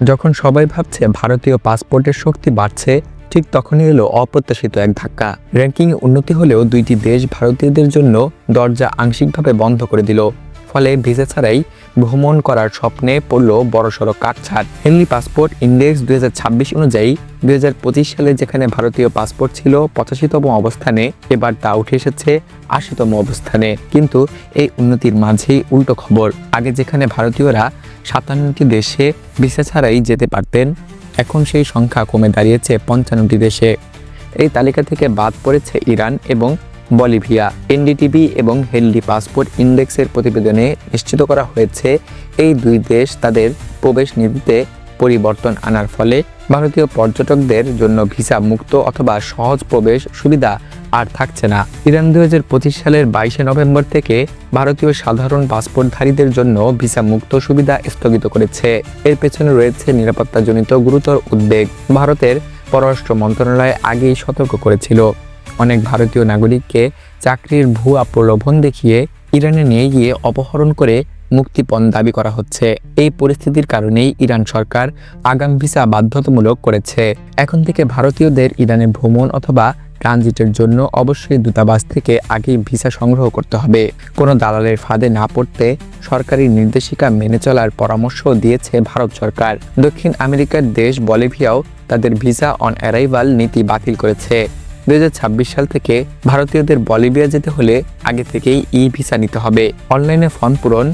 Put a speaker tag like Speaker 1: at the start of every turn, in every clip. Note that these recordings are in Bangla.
Speaker 1: যখন সবাই ভাবছে ভারতীয় পাসপোর্টের শক্তি বাড়ছে, ঠিক তখনই এলো অপ্রত্যাশিত এক ধাক্কা। র্যাঙ্কিং উন্নতি হলেও দুইটি দেশ ভারতীয়দের জন্য দরজা আংশিকভাবে বন্ধ করে দিল। ফলে ভিসা ছাড়াই ভ্রমণ করার স্বপ্নে পড়ল বড়সড় কাটছাট। হেনলি পাসপোর্ট ইন্ডেক্স দুই হাজার ছাব্বিশ অনুযায়ী দুই হাজার পঁচিশ সালে যেখানে ভারতীয় পাসপোর্ট ছিল পঁচাশিতম অবস্থানে, এবার তা উঠে এসেছে আশিতম অবস্থানে। কিন্তু এই উন্নতির মাঝেই উল্টো খবর, আগে যেখানে ভারতীয়রা সাতান্নটি দেশে ভিসা ছাড়াই যেতে পারতেন, এখন সেই সংখ্যা কমে দাঁড়িয়েছে পঞ্চান্নটি দেশে। এই তালিকা থেকে বাদ পড়েছে ইরান এবং বলিভিয়া, এনডিটিভি এবং হেলডি পাসপোর্ট ইন্ডেক্সের প্রতিবেদনে নিশ্চিত করা হয়েছে, এই দুই দেশ তাদের প্রবেশ নীতিতে পরিবর্তন আনার ফলে ভারতীয় পর্যটকদের জন্য ভিসা মুক্ত অথবা সহজ প্রবেশ সুবিধা আর থাকছে না। ইরান দুই হাজার পঁচিশ সালের বাইশে নভেম্বর থেকে ভারতীয় সাধারণ পাসপোর্টধারীদের জন্য ভিসা মুক্ত সুবিধা স্থগিত করেছে। এর পেছনে রয়েছে নিরাপত্তাজনিত গুরুতর উদ্বেগ। ভারতের পররাষ্ট্র মন্ত্রণালয় আগেই সতর্ক করেছিল। অনেক ভারতীয় নাগরিককে চাকরির ভুয়া প্রলোভন দেখিয়ে ইরানে নিয়ে গিয়ে অপহরণ করে মুক্তিপণ দাবি করা হচ্ছে। এই পরিস্থিতির কারণেই ইরান সরকার আগাম ভিসা বাধ্যতামূলক করেছে। এখন থেকে ভারতীয়দের ইরানে ভ্রমণ অথবা ট্রানজিটের জন্য অবশ্যই দূতাবাস থেকে আগেই ভিসা সংগ্রহ করতে হবে। কোনো দালালের ফাঁদে না পড়তে সরকারি নির্দেশিকা মেনে চলার পরামর্শ দিয়েছে ভারত সরকার। দক্ষিণ আমেরিকার দেশ বলিভিয়াও তাদের ভিসা অন অ্যারাইভাল নীতি বাতিল করেছে। দুই হাজার ছাব্বিশ সাল থেকে ভারতীয়দের বলিভিয়া যেতে হলে আগে থেকেই ই ভিসা নিতে হবে। অনলাইনে ফর্ম পূরণ,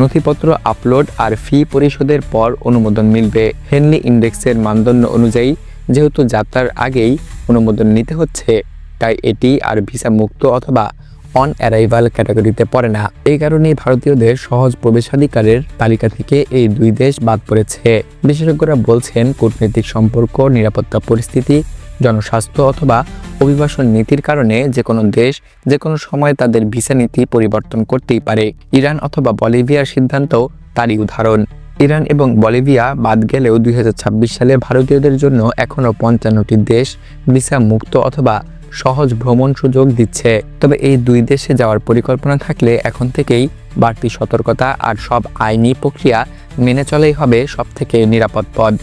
Speaker 1: নথিপত্র আপলোড আর ফি পরিশোধের পর অনুমোদন মিলবে। হেনলি ইন্ডেক্সের মানদণ্ড অনুযায়ী যেহেতু যাত্রার আগেই অনুমোদন নিতে হচ্ছে, তাই এটি আর ভিসা মুক্ত অথবা অন অ্যারাইভাল ক্যাটাগরিতে পড়ে না। এই কারণেই ভারতীয়দের সহজ প্রবেশাধিকারের তালিকা থেকে এই দুই দেশ বাদ পড়েছে। বিশেষজ্ঞরা বলছেন, কূটনৈতিক সম্পর্ক, নিরাপত্তা পরিস্থিতি, জনস্বাস্থ্য অথবা অভিবাসন নীতির কারণে যে কোনো দেশ যে কোনো সময় তাদের ভিসা নীতি পরিবর্তন করতেই পারে। ইরান অথবা বলিভিয়ার সিদ্ধান্ত তারই উদাহরণ। ইরান এবং বলিভিয়া বাদ গেলেও দুই হাজার ছাব্বিশ সালে ভারতীয়দের জন্য এখনও পঞ্চান্নটি দেশ ভিসা মুক্ত অথবা সহজ ভ্রমণ সুযোগ দিচ্ছে। তবে এই দুই দেশে যাওয়ার পরিকল্পনা থাকলে এখন থেকেই বাড়তি সতর্কতা আর সব আইনি প্রক্রিয়া মেনে চলেই হবে সবথেকে নিরাপদ পথ।